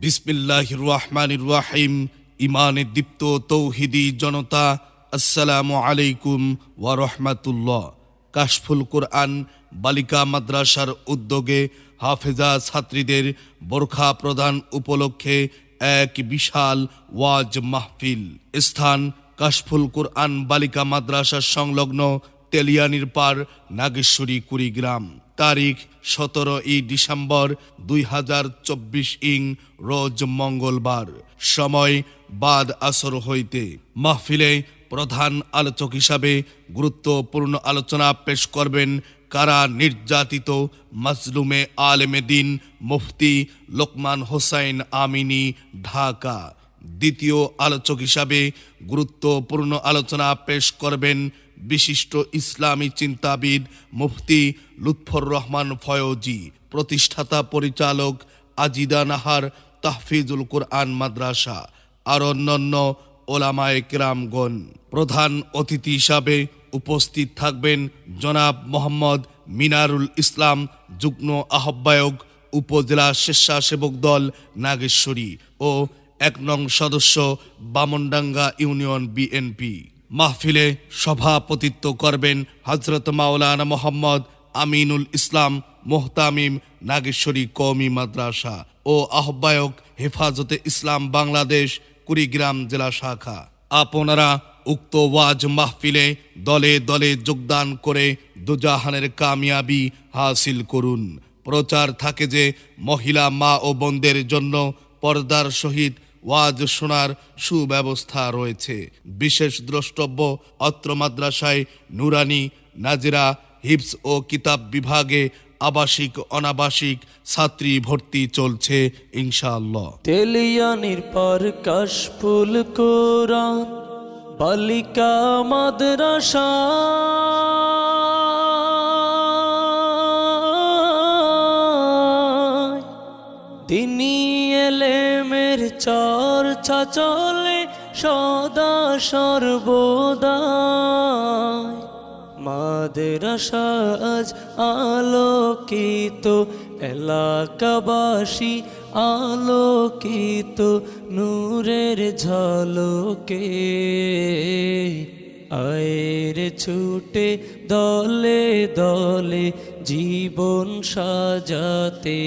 বিসমিল্লাহ রহমান রাহিম ইমানে দীপ্ত তৌহিদি জনতা, আসসালামু আলাইকুম ওয়া রহমাতুল্লাহ। কাশফুল কোরআন, বালিকা মাদ্রাসার উদ্যোগে হাফেজা ছাত্রীদের বোরখা প্রদান উপলক্ষে এক বিশাল ওয়াজ মাহফিল। স্থান কাশফুল কোরআন বালিকা মাদ্রাসার সংলগ্ন তেলিয়ানির পার নাগেশ্বরী, কুড়িগ্রাম। তারিখ সতেরো ই ডিসেম্বর দুই হাজার চব্বিশ ইং, রোজ মঙ্গলবার। সময় বাদ আসর হইতে। মাহফিলে প্রধান আলোচক হিসাবে গুরুত্বপূর্ণ আলোচনা পেশ করবেন কারা নির্যাতিত মাজলুমে আলেমে দিন, মুফতি লোকমান হোসাইন আমিনী, ঢাকা। দ্বিতীয় আলোচক হিসাবে গুরুত্বপূর্ণ আলোচনা পেশ করবেন বিশিষ্ট ইসলামী চিন্তাবিদ মুফতি লুৎফর রহমান ফয়জি, প্রতিষ্ঠাতা পরিচালক আজিদা নাহার তাহফিজুল কোরআন মাদ্রাসা, আর অন্যান্য ওলামায়ে কেরামগণ। প্রধান অতিথি হিসাবে উপস্থিত থাকবেন জনাব মোহাম্মদ মিনারুল ইসলাম, যুগ্ম আহ্বায়ক, উপজেলা স্বেচ্ছাসেবক দল নাগেশ্বরী ও এক নং সদস্য বামনডাঙ্গা ইউনিয়ন বিএনপি। মাহফিলে সভাপতিত্ব করবেন হজরত মাওলানা মোহাম্মদ আমিনুল ইসলাম মোহতামিম নাগেশ্বরী কওমি মাদ্রাসা ও আহ্বায়ক হেফাজতে ইসলাম বাংলাদেশ কুড়িগ্রাম জেলা শাখা। আপনারা উক্ত ওয়াজ মাহফিলে দলে দলে যোগদান করে দুজাহানের কামিয়াবি হাসিল করুন। প্রচার থাকে যে মহিলা মা ও বোনদের জন্য পর্দার সহিত ওয়াজ শোনার সুব্যবস্থা রয়েছে। বিশেষ দ্রষ্টব্য অত্র মাদ্রাসায় নুরানি, নাজিরা হিপস ও কিতাব বিভাগে আবাসিক, অনাবাসিক ছাত্রী ভর্তি চলছে ইনশাআল্লাহ। তেলিয়ানির পর কাশফুল কোরআন, বালিকা মাদ্রাসা। দিনী এলেমের চর্চা চলে সদা সর্বদা মাদ্রাসা আজ আলোকিত, এলাকাবাসী আলোকিত, নূরের ঝলকে। আয়ের ছুটে দলে দলে জীবন সাজাতে।